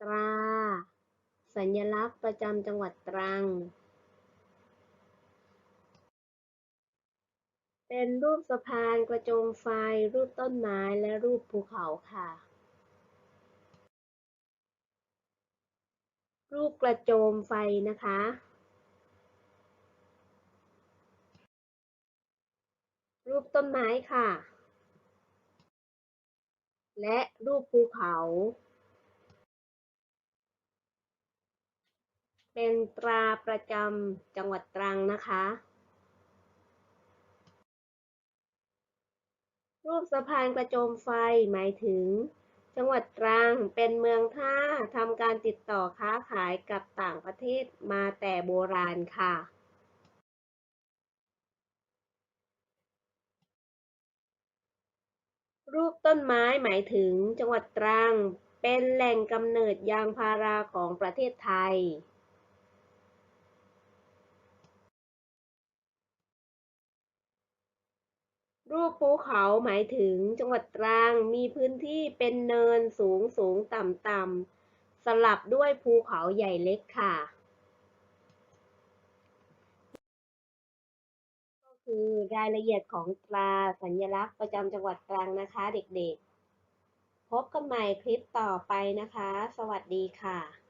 ตรา สัญลักษณ์ประจำจังหวัดตรัง เป็นรูปสะพานกระจมไฟ รูปต้นไม้ และรูปภูเขาค่ะ รูปกระโจมไฟนะคะ รูปต้นไม้ค่ะ และรูปภูเขา เป็นตราประจำจังหวัดตรังนะคะ รูปสะพานกระโจมไฟหมายถึง จังหวัดตรังเป็นเมืองท่าทำการติดต่อค้าขายกับต่างประเทศมาแต่โบราณค่ะรูปต้นไม้หมายถึงจังหวัดตรัง เป็นแหล่งกำเนิดยางพาราของประเทศไทย รูปภูเขาหมายถึงจังหวัดตรังมีพื้นที่เป็นเนินสูงสูงต่ำต่ำสลับด้วยภูเขาใหญ่เล็กค่ะ ก็คือรายละเอียดของตราสัญลักษณ์ประจำจังหวัดตรังนะคะเด็กๆ พบกันใหม่คลิปต่อไปนะคะ สวัสดีค่ะ